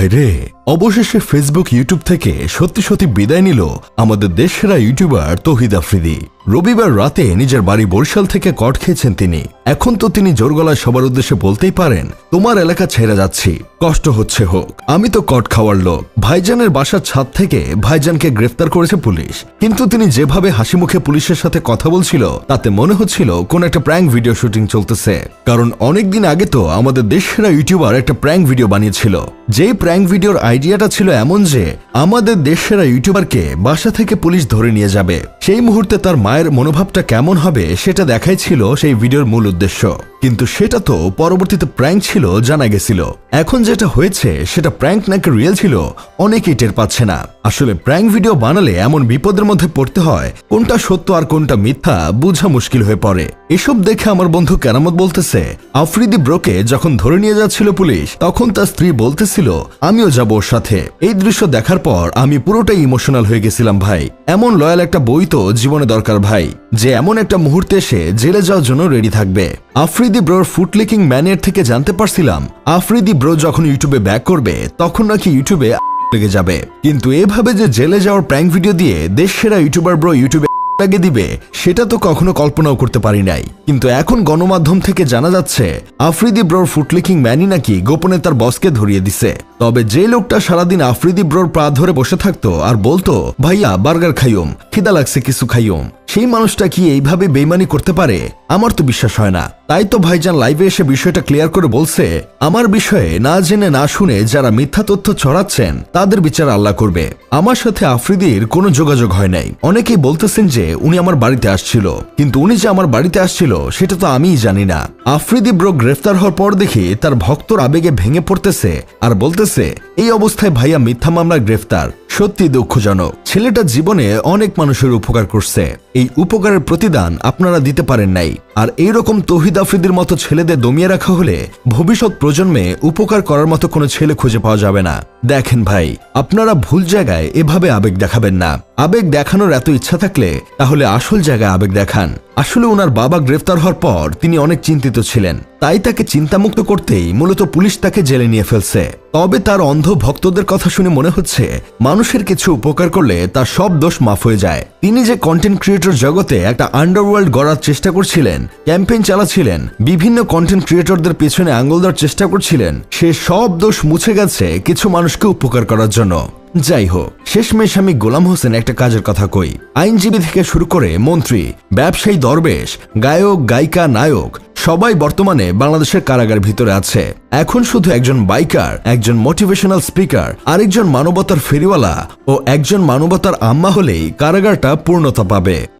ভাইরে অবশেষে Facebook YouTube থেকে সত্যি সত্যি বিদায় নিল আমাদের দেশসেরা ইউটিউবার তহিদ আফ্রিদি। রবিবার রাতে নিজের বাড়ি বরিশাল থেকে কট খেয়েছেন তিনি। এখন তো তিনি জোর গলায় সবার উদ্দেশ্যে বলতেই পারেন, তোমার এলাকা ছেড়ে যাচ্ছি, কষ্ট হচ্ছে হোক। আমি তো কট খাওয়ার লোক। ভাইজানের বাসার ছাদ থেকে ভাইজানকে গ্রেফতার করেছে পুলিশ। কিন্তু তিনি যেভাবে হাসি মুখে পুলিশের সাথে কথা বলছিল, তাতে মনে হচ্ছিল কোন একটা প্র্যাঙ্ক ভিডিও শুটিং চলতেছে। কারণ অনেকদিন আগে তো আমাদের দেশেরা ইউটিউবার একটা প্র্যাঙ্ক ভিডিও বানিয়েছিল। যেই প্র্যাঙ্ক ভিডিওর আইডিয়াটা ছিল এমন যে আমাদের দেশেরা ইউটিউবারকে বাসা থেকে পুলিশ ধরে নিয়ে যাবে। সেই মুহূর্তে তার মায়ের মনোভাবটা কেমন হবে সেটা দেখাই ছিল সেই ভিডিওর মূল উদ্দেশ্য। কিন্তু সেটা তো পরবর্তীতে প্র্যাঙ্ক ছিল, জানা গেছিল। এখন যেটা হয়েছে, সেটা প্র্যাঙ্ক নাকি রিয়েল ছিল, অনেকেই টের পাচ্ছে না। আসলে প্র্যাঙ্ক ভিডিও বানালে এমন বিপদের মধ্যে পড়তে হয়, কোনটা সত্য আর কোনটা মিথ্যা বোঝা মুশকিল হয়ে পড়ে। এসব দেখে আমার বন্ধু কেরামত বলতেছে, আফ্রিদি ব্রোকে যখন ধরে নিয়ে যাচ্ছিল পুলিশ, তখন তার স্ত্রী বলতেছিল, আমিও যাব ওর সাথে। এই দৃশ্য দেখার পর আমি পুরোটাই ইমোশনাল হয়ে গেছিলাম ভাই। এমন লয়াল একটা বই তো জীবনে দরকার ভাই। যে এমন একটা মুহূর্তে এসে জেলে যাওয়ার জন্য রেডি থাকবে। আফ্রিদি ব্রোর ফুটলিকিং ম্যানের থেকে জানতে পারছিলাম, আফ্রিদি ব্রো যখন ইউটিউবে ব্যাক করবে, তখন নাকি ইউটিউবে লেগে যাবে। কিন্তু এভাবে যে জেলে যাওয়ার প্র্যাঙ্ক ভিডিও দিয়ে দেশ সেরা ইউটিউবার ব্রো ইউটিউবে লাগিয়ে দিবে, সেটা তো কখনো কল্পনাও করতে পারি নাই। কিন্তু এখন গণমাধ্যম থেকে জানা যাচ্ছে, আফ্রিদি ব্রোর ফুটলিকিং ম্যানই নাকি গোপনে তার বসকে ধরিয়ে দিছে। তবে যে লোকটা সারাদিন আফ্রিদি ব্রোর পা ধরে বসে থাকতো আর বলতো, ভাইয়া, বার্গার খাইয়ুম, খিদা লাগছে কিছু খাইয়ুম। সেই মানুষটা কি এইভাবে বেইমানি করতে পারে? আমার তো বিশ্বাস হয় না। তাই তো ভাইজান লাইভে এসে বিষয়টা ক্লিয়ার করে বলছে, আমার বিষয়ে না জেনে না শুনে যারা মিথ্যা তথ্য ছড়াচ্ছেন, তাদের বিচার আল্লাহ করবে। আমার সাথে আফ্রিদির কোনো যোগাযোগ হয় নাই। অনেকেই বলতেছেন যে উনি আমার বাড়িতে আসছিল। কিন্তু উনি যে আমার বাড়িতে আসছিল, সেটা তো আমিই জানি না। আফ্রিদি ব্রো গ্রেফতার হওয়ার পর দেখি তার ভক্তর আবেগে ভেঙে পড়তেছে আর বলতেছে এই অবস্থায় ভাইয়া মিথ্যা মামলার গ্রেফতার। সত্যি দুঃখজনক। ছেলেটা জীবনে অনেক মানুষের উপকার করছে। এই উপকারের প্রতিদান আপনারা দিতে পারেন নাই। আর এইরকম তহিদ আফ্রিদির মতো ছেলেদের দমিয়ে রাখা হলে ভবিষ্যৎ প্রজন্মে উপকার করার মতো কোনো ছেলে খুঁজে পাওয়া যাবে না। দেখেন ভাই, আপনারা ভুল জায়গায় এভাবে আবেগ দেখাবেন না। আবেগ দেখানোর এত ইচ্ছা থাকলে তাহলে আসল জায়গায় আবেগ দেখান। আসলে ওনার বাবা গ্রেফতার হওয়ার পর তিনি অনেক চিন্তিত ছিলেন। তাই তাকে চিন্তামুক্ত করতেই মূলত পুলিশ তাকে জেলে নিয়ে ফেলছে। তবে তার অন্ধ ভক্তদের কথা শুনে মনে হচ্ছে, মানুষের কিছু উপকার করলে তার সব দোষ মাফ হয়ে যায়। তিনি যে কন্টেন্ট ক্রিয়েটর জগতে একটা আন্ডারওয়ার্ল্ড গড়ার চেষ্টা করছিলেন ক্যাম্পেইন চালাচ্ছিলেন, বিভিন্ন কন্টেন্ট ক্রিয়েটরদের পেছনে আঙ্গুল দেওয়ার চেষ্টা করছিলেন, সে সব দোষ মুছে গেছে কিছু মানুষকে উপকার করার জন্য। যাই হোক, শেষমেশ আমি গোলাম হোসেন একটা কাজের কথা কই। আইনজীবী থেকে শুরু করে মন্ত্রী, ব্যবসায়ী, দরবেশ, গায়ক, গায়িকা, নায়ক সবাই বর্তমানে বাংলাদেশের কারাগার ভিতরে আছে। এখন শুধু একজন বাইকার, একজন মোটিভেশনাল স্পিকার আরেকজন মানবতার ফেরিওয়ালা ও একজন মানবতার আম্মা হলেই কারাগারটা পূর্ণতা পাবে।